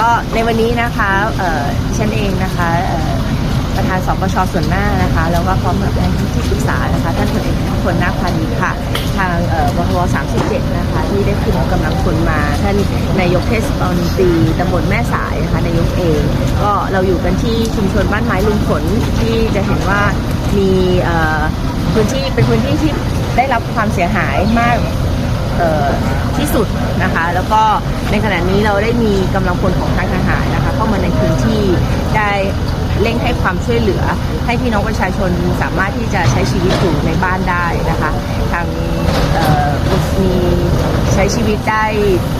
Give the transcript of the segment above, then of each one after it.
ก็ในวันนี้นะคะเอ่อฉันเองนะคะเอ่อประธานสปชส่วนหน้านะคะ แล้วก็พร้อมกับท่านที่ปรึกษานะคะท่านพลเอกนัทพลนาคพานีค่ะ ทางเอ่อบพ37 นะคะ ที่ได้คุมกำลังคนมา ท่านนายกเทศบาลตีตำบลแม่สายนะคะนายกเอง ก็เราอยู่กันที่ชุมชนบ้านไม้ลุงผลที่จะเห็นว่ามีเอ่อพื้นที่เป็นพื้นที่ที่ได้รับความเสียหายมาก ที่สุดนะคะ แล้วก็ในขณะนี้เราได้มีกำลังพลของทางทหารนะคะเข้ามาในพื้นที่ได้เร่งให้ความช่วยเหลือ ให้พี่น้องประชาชนสามารถที่จะใช้ชีวิตอยู่ในบ้านได้นะคะ ทางมีใช้ชีวิตได้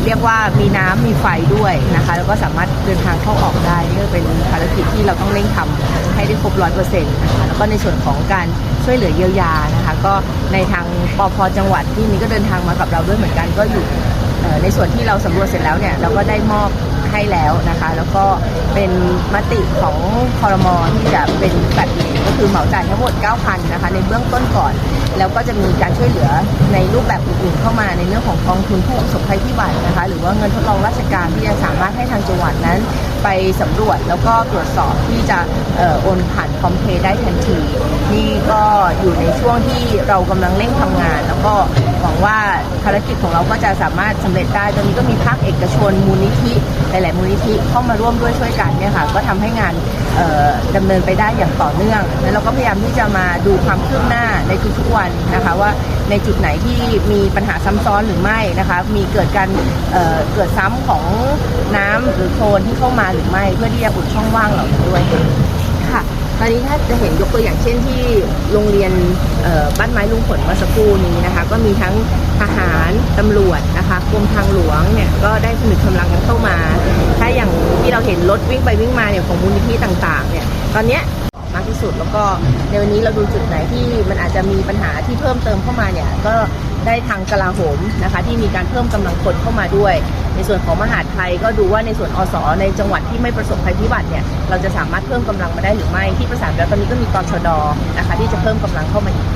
เรียกว่ามีน้ำมีไฟด้วยนะคะ แล้วก็สามารถเดินทางเข้าออกได้นี่ก็เป็นภารกิจที่เราต้องเร่งทำให้ได้ครบร้อยเปอร์เซ็นต์ ก็ในส่วนของการช่วยเหลือเยียวยานะคะก็ในทางปพจังหวัดที่นี้ก็เดินทางมากับเราด้วยเหมือนกันก็อยู่ในส่วนที่เราสำรวจเสร็จแล้วเนี่ยเราก็ได้มอบ ให้แล้วนะคะ แล้วก็เป็นมติของคอรมอที่จะเป็นตัดเหรียญก็คือเหมาจ่ายทั้งหมด 9,000นะคะในเบื้องต้นก่อน แล้วก็จะมีการช่วยเหลือในรูปแบบอื่นๆเข้ามาในเรื่องของกองทุนผู้ประสบภัยพิบัตินะคะ หรือว่าเงินทดลองราชการที่จะสามารถให้ทางจังหวัดนั้น ไปสำรวจแล้วก็ตรวจสอบที่จะเอ่อโอนผ่านคอมเพย์ได้ทันทีนี่ก็อยู่ในช่วงที่เรากำลังเร่งทำงาน แล้วก็หวังว่า ภารกิจของเราก็จะสามารถสำเร็จได้ ตอนนี้ก็มีภาคเอกชนมูลนิธิหลาย ๆ มูลนิธิเข้ามาร่วมด้วยช่วยกันเนี่ยค่ะ ก็ทำให้งานเอ่อดำเนินไปได้อย่างต่อเนื่อง แล้วเราก็พยายามที่จะมาดูความคืบหน้าในทุก ๆ วันนะคะว่าในจุดไหนที่มีปัญหาซ้ำซ้อนหรือไม่นะคะ มีเกิดการเเกิดซ้ำของน้ำหรือโคลนที่เข้ามาหรือไม่ เพื่อที่จะอุดช่องว่างเหล่านี้ด้วย ตอนนี้ถ้าจะเห็นยกตัวอย่างเช่นที่โรงเรียนบ้านไม้ลุงผลเมื่อสักครู่นี้นะคะ ก็มีทั้งทหารตำรวจนะคะกรมทางหลวงเนี่ยก็ได้ผนึกกำลังกันเข้ามา ถ้าอย่างที่เราเห็นรถวิ่งไปวิ่งมาเนี่ยของมูลนิธิต่างๆเนี่ยตอนเนี้ย สุด แล้วก็ในวันนี้เราดูจุดไหนที่มันอาจจะมีปัญหาที่เพิ่มเติมเข้ามาเนี่ยก็ได้ทางกลาโหมนะคะที่มีการเพิ่มกำลังคนเข้ามาด้วย ในส่วนของมหาดไทยก็ดูว่าในส่วนอสในจังหวัดที่ไม่ประสบภัยพิบัติเนี่ยเราจะสามารถเพิ่มกำลังมาได้หรือไม่ที่ประสานแล้วตอนนี้ก็มีกชดนะคะที่จะเพิ่มกำลังเข้ามาอีก